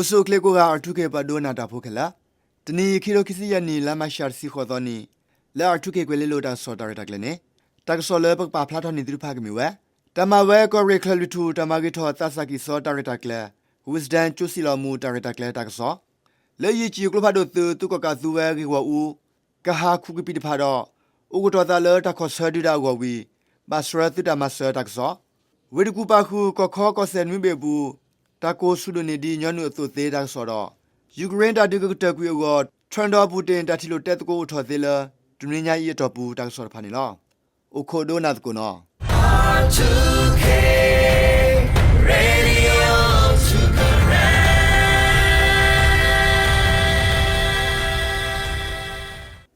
အိုဆိုကလေကိုကအထုကေပဒိုနာတာဖိုခလာတနီခီလိုခီစီယနီလာမရှာစီခေါ်တော်နီလာအထုကေကွေလေလိုတာစောတာရတက်လေနေတက်ဆောလေပပဖလာထနီဒူဖာကမီဝဲတမဝဲကိုရီခလလူတူတမဂီထောတဆာကီစောတာရတက်လေဝစ်ဒန်ချူစီလောမူတာရတက်လေတက်ဆောလေယီချီကလဖာဒိုတူတုကကသူဝဲကီဝူကဟာခုကပိတဖာတော့ဥကတော်တာလေတခေါ်ဆဒူဒါဝဝီဘာစရတူတမဆာတက်ဆောဝေဒကူပါခုကခေါ်ကဆန်မီဘေဘူး တာကိုဆုဒနေဒီညနုသုသေးတာဆိုတော့ယူကရိန်းတာဒီကတကွေကိုထရန်တော်ပူတင်တတီလိုတက်တကိုထော်သေးလားဒူနညာရီတော့ပူတာဆိုဖာနေလားအခုဒိုနတ်ကုနော် R2K Radio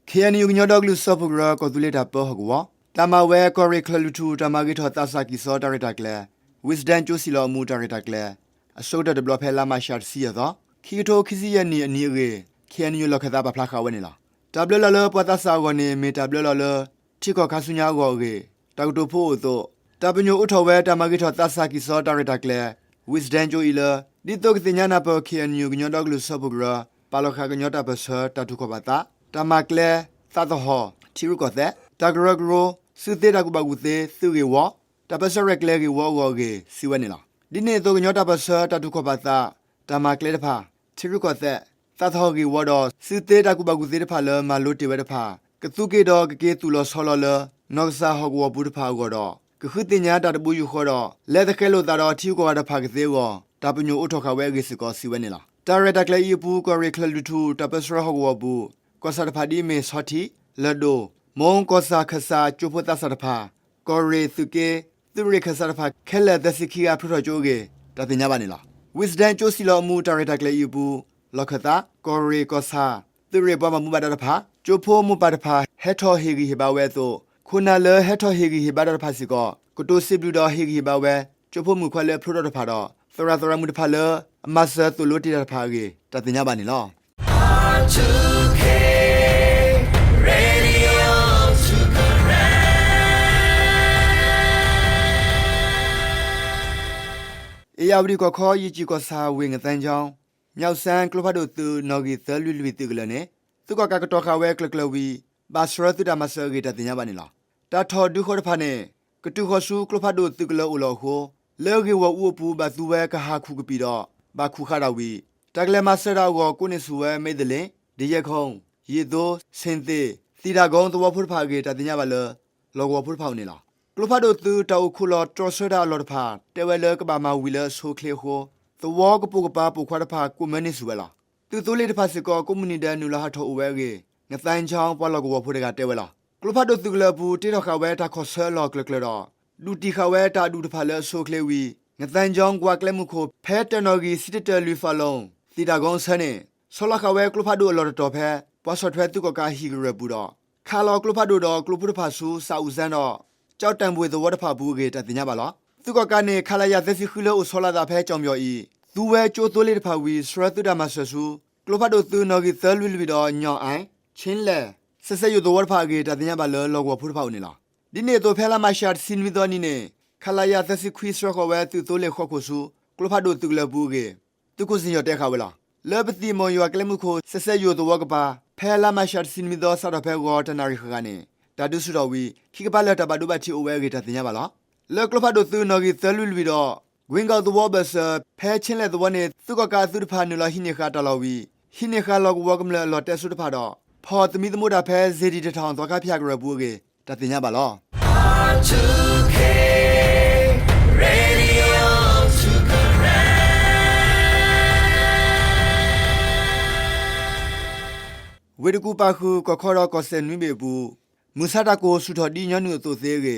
KNU ညောဒဂလူစပဂရာကိုဒူလေတာပဟကွာတမဝဲကိုရီကလူတူတမဂီထောတာဆာကီစောတာရတာကလေ wisdom ကျိုစီလောမူတာရတာကလေ အစိုးရဒဘလဖဲလာမရှာစီရတော့ခီတိုခီစီယနီအနီရေ KNU လောက်ခတာပဖလာခဝနေလားတဘလလလပတာဆာဝနေမေတဘလလလတီကောခါဆုညာကိုရေတောက်တိုဖို့တော့တပညိုအထောဝဲတမဂီထောတာဆာကီစောတာရတာကလေ wisdom ကျိုအီလာဒီတော့ကတင်ညာနာပ KNU ညောဒဂလူစပဂရာပါလခါကညောတာပဆာတတုခဘတာတမကလေသတ်တော်ချီရုကောတဲ့တဂရဂရိုစုသေးတကူပကူသေးသူကေဝတပစရက်လေကေဝဝကေစီဝနေလား ဒီနေ့တော့ညောတပစတတုခဘတာတမကလေတဖာချီရုကောတဲ့သတ်တော်ကေဝတော့စုသေးတကူပကူသေးတဖာလမလို့တေဝတဖာကတုကေတော့ကကေတူလောဆောလောလနော့ဆာဟောကဝဘူးတဖာကောတော့ကခုတင်ညာတတဘူးယူခေါ်တော့လက်တခဲလို့တာတော့ထီကောတဖာကသေးကောတပညိုအထောခဝဲကေစကောစီဝနေလားတာရတကလေယပူကိုရီကလလူတူတပစရဟောကဝဘူးကောစာတဖာဒီမေဆော်တီလဒိုမုံကောစာခစာကျုပ်ဖတ်စာတဖာကောရီသုကေ သူရိခစာတဖာခဲလက်သစီခီယာဖရချိုကေတတင်ညာပါနေလား wisdom ကျိုစီလောမူတာရတာကလေးယူဘူးလခတာကောရီကောစာသူရိဘမမူပါတဖာကျုပ်ဖို့မူပါတဖာဟက်ထောဟေဂီဟေဘဝဲသို့ခုနလဟက်ထောဟေဂီဟေဘတဖာစီကောကတိုစီဘလူဒဟေဂီဟေဘဝဲကျုပ်ဖို့မူခွဲလဲဖရတဖာတော့သရသရမူတဖာလအမဆာသူလိုတီတဖာကေတတင်ညာပါနေလား အေယာဝတီကခေါ်ရီချီကဆာဝင်းငတန်းချောင်းမြောက်ဆန်းကလဖတ်တို့သူနော်ဂီသလူလူတူကလည်း ਨੇ သူကကကတော့ခါဝဲကလကလဝီဘာစရတူတမဆာဂီတတင်ရပါနေလားတာထော်ဒုခေါ်ဖာနေကတူခေါ်စုကလဖတ်တို့သူကလောအလောခိုလဲဂီဝဥပူဘာသူဝဲကဟာခုကပီတော့ဘာခုခါတော်ဝီတကလမဆရာကိုကိုနေဆူဝဲမိတ်တယ်လေဒီရခုံရေသောစင်သေးတီတာကုန်းသဝဖုတ်ဖာဂီတတင်ရပါလောလောကဖုတ်ဖောက်နေလား ကလဖတ်တို့သူတောက်ခုလော်တော်ဆရာလော်တဖာတဲဝဲလကဘာမဝီလဆိုခလေဟိုသဝကပုကပါပုခွာတဖာကိုမနေဆူဝဲလားသူတိုးလေးတဖာစကောကွန်မြူနတီနူလာဟထောဝဲကေငတန်းချောင်းပွားလောကဝဖုတ်ကတဲဝဲလားကလဖတ်တို့သူကလဘူးတေတော့ခဝဲတာခေါ်ဆဲလော်ကလကလတော့လူတီခဝဲတာဒူတဖာလဲဆိုခလေဝီငတန်းချောင်းကွာကလမှုခိုဖဲတနော်ဂီစစ်တလူဖာလုံးတီတာကောင်းဆန်းနေဆောလခဝဲကလဖတ်တို့လော်တော်ဖဲပွားဆော့ထွဲသူကကာဟီဂရပူတော့ခါလောကလဖတ်တို့တော့ကလဖုတဖာဆူစာဦးစန်းတော့ ကြောက်တံပွေသဝတဖာဘူးကေတတင်ကြပါလားသူကကနေခလာရသက်စီခူလို့ဆောလာတာဖဲကြောင်ပြော်ဤသူဝဲကျိုးသွလေးတဖာဝီစရတုဒမဆဆူကလဖတ်တို့သူနော်ဂီသလူလူပြီးတော့ညောင်းအိုင်ချင်းလဲဆက်ဆက်ရသဝတဖာကေတတင်ကြပါလောလောကဖုတဖာနေလားဒီနေ့တော့ဖဲလာမရှာစင်ဝီတော့နိနေခလာရသက်စီခွီစရခေါ်ဝဲသူတိုးလေခေါ်ခုဆူကလဖတ်တို့သူကလဘူးကေသူကုစင်ရတဲ့ခါဝလားလောပတိမောယကလမှုခိုဆက်ဆက်ရသဝကပါဖဲလာမရှာစင်ဝီတော့ဆရဖဲကောတနာရီခကနေ တာဒုစုတော်ဝီခိကပါလက်တပါဒုဘတိအိုဝဲကေတတင်ကြပါလားလက်ကလဖတ်တို့သူနော်ဂီသလူလူပြီးတော့ဂဝင်းကောက်သဘောဘဆဖဲချင်းလက်သဘောနဲ့သူကကာသူတဖာနူလာဟိနေခါတတော်ဝီဟိနေခါလောကဝကမလလောတက်ဆုတဖာတော့ဖော်သမီသမုဒ္ဒဖဲဇေဒီတထောင်သွားခဖျက်ကြရဘူးကေတတင်ကြပါလား R2K Radio Superman ဝေဒကူပါခုကခေါ်တော့ကစနွိမေဘူး မူဆာတာကိုဆူတော်ဒီညနုသို့သေးကေ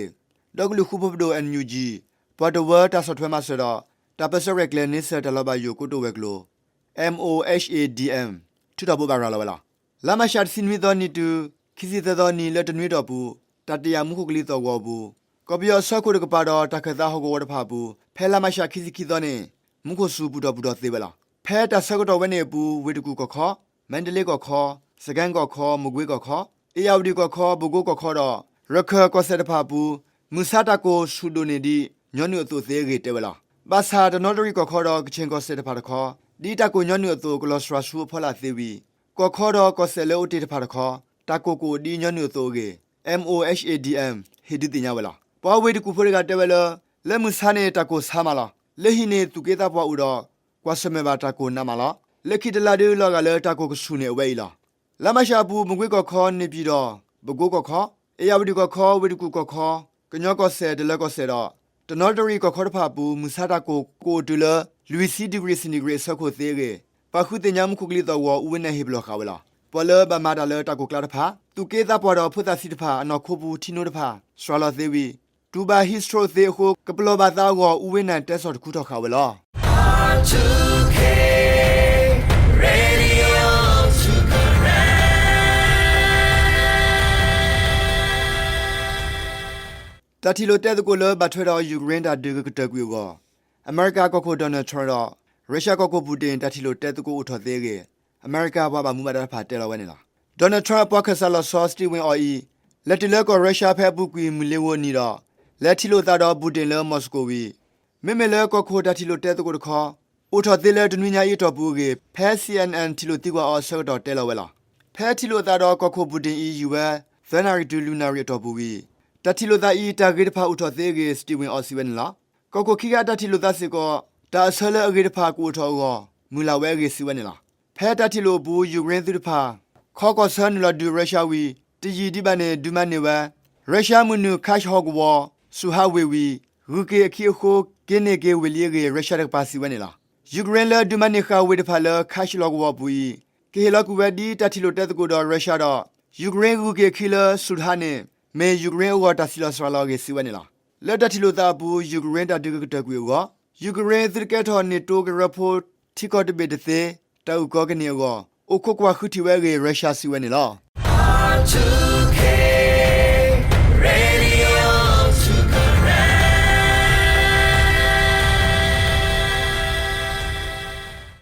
ဒေါကလူခုဖဘဒိုအန်ယူဂျီပေါ်တဝါတာဆော့ထွဲမှာဆိုတော့တပစရက်လနစ်ဆာတလဘယိုကိုတိုဝဲကလို M O H A D M ထူတော်ဘောပါရလာဝလာလာမရှာစင်ဝီတော်နီတူခီစီတော်နီလက်တနွေတော်ဘူးတတယာမှုခုကလေးတော်ကောဘူးကော်ပီယောဆော့ခုတကပါတော့တခသားဟောကိုဝတ်ဖာဘူးဖဲလာမရှာခီစီခီတော်နေမှုခုဆူဘူးတော်ဘူးတော်သေးပါလားဖဲတဆော့ကတော့ဝဲနေဘူးဝေတကူကခေါ်မန္တလေးကခေါ်စကန်ကခေါ်မကွေးကခေါ် အေယာဝဒီကခေါ်ဘုကိုကခေါ်တော့ရခကဆက်တဖာဘူးမူဆာတာကိုဆူဒိုနေဒီညောနုအတူသေးကေတဲဝလားဘာသာဒနော်ဒရီကခေါ်တော့ကချင်းကဆက်တဖာတခေါ်ဒီတကိုညောနုအတူကလောစထရာဆူဖောလာသေးဝီကောခေါ်တော့ကောဆယ်လောတိတဖာတခေါ်တကိုကိုဒီညောနုအတူကေ MOHADM ဟေဒီတင်ညာဝလာပွားဝေဒီကူဖိုရကတဲဝဲလလက်မှုစားနေတကိုစားမလားလက်ဟိနေသူကေတာပွားဥတော့ကွာစမေဘာတကိုနာမလားလက်ခိတလာဒီလောကလည်းတကိုကဆူနေဝဲလား လမရှာဘူးမကွေးကောခေါ်နေပြီးတော့ဘကိုကောခေါ်အေယဝဒီကောခေါ်ဝေဒီကူကောခေါ်ကညောကောဆယ်ဒလက်ကောဆယ်တော့တနော်တရီကောခေါ်တဖာဘူးမူဆာတကိုကိုဒူလာလူစီဒီဂရီစနီဂရီဆော့ခိုသေးကေပခုတင်ညာမခုကလီတော့ဝဥဝနေဟိဘလခါဝလာပေါ်လဘမာဒါလတကိုကလာတဖာသူကေတာပေါ်တော့ဖုတာစီတဖာအနော်ခိုဘူးတီနိုတဖာစထရာလာသေးဝီတူဘာဟီစထရိုသေးခိုကပလောဘာသားကိုဥဝနန်တက်ဆော့တခုတော့ခါဝလာ R2K Radio တတီလိုတဲ့တကိုလဘထွေတော့ယူကရိန်းတာဒီကတကွေကောအမေရိကကောကိုဒေါ်နယ်ထရန့်တော့ရုရှားကောကိုပူတင်တတီလိုတဲ့တကိုအထော်သေးကေအမေရိကဘာဘာမူမတာဖာတဲလဝဲနေလားဒေါ်နယ်ထရန့်ပွားခဆာလဆော့စတီဝင်အော်အီလက်တီလက်ကောရုရှားဖဲဘူကွေမူလေဝနီတော့လက်တီလိုတာတော့ပူတင်လဲမော်စကိုဝီမေမေလဲကောကိုတတီလိုတဲ့တကိုတခေါ်အထော်သေးလဲတနွေညာရီတော့ဘူးကေဖဲ CNN တီလိုတီကွာအော်ဆော့တော့တဲလဝဲလားဖဲတီလိုတာတော့ကောကိုပူတင် EU ပဲဇန်နရီတူလူနာရီတော့ဘူးဝီ တတိလိုသားဤတာဂိတဖာဥထောသေးကေစတီဝင်အော်စီဝင်လာကောကိုခိကတတိလိုသားစစ်ကောတာဆလအဂိတဖာကိုထောကောမူလာဝဲကေစီဝင်လာဖဲတတိလိုဘူးယူကရိန်းသူတဖာခေါကောဆန်လာဒူရုရှားဝီတီဂျီဒီဘနေဒူမနေဝရုရှားမနုခါရှ်ဟောကဝဆူဟာဝေဝီရူကေခိခိုကင်းနေကေဝလီကေရုရှားတပါစီဝင်လာယူကရိန်းလာဒူမနေခါဝေတဖာလာခါရှ်လောကဝပူီကေလကူဝဒီတတိလိုတက်ကိုတော့ရုရှားတော့ယူကရိန်းရူကေခိလာဆူဟာနေ မေယူကရိန်းဝါတာစီလာဆရာလောကေစီဝနေလားလက်တတီလိုတာဘူးယူကရိန်းတာဒီကတကွေကောယူကရိန်းသစ်ကက်ထော်နေတိုဂရဖိုတီကောတဘေတသေးတောက်ကောကနေကောအခုကွာခုတီဝဲကေရုရှားစီဝနေလား R2K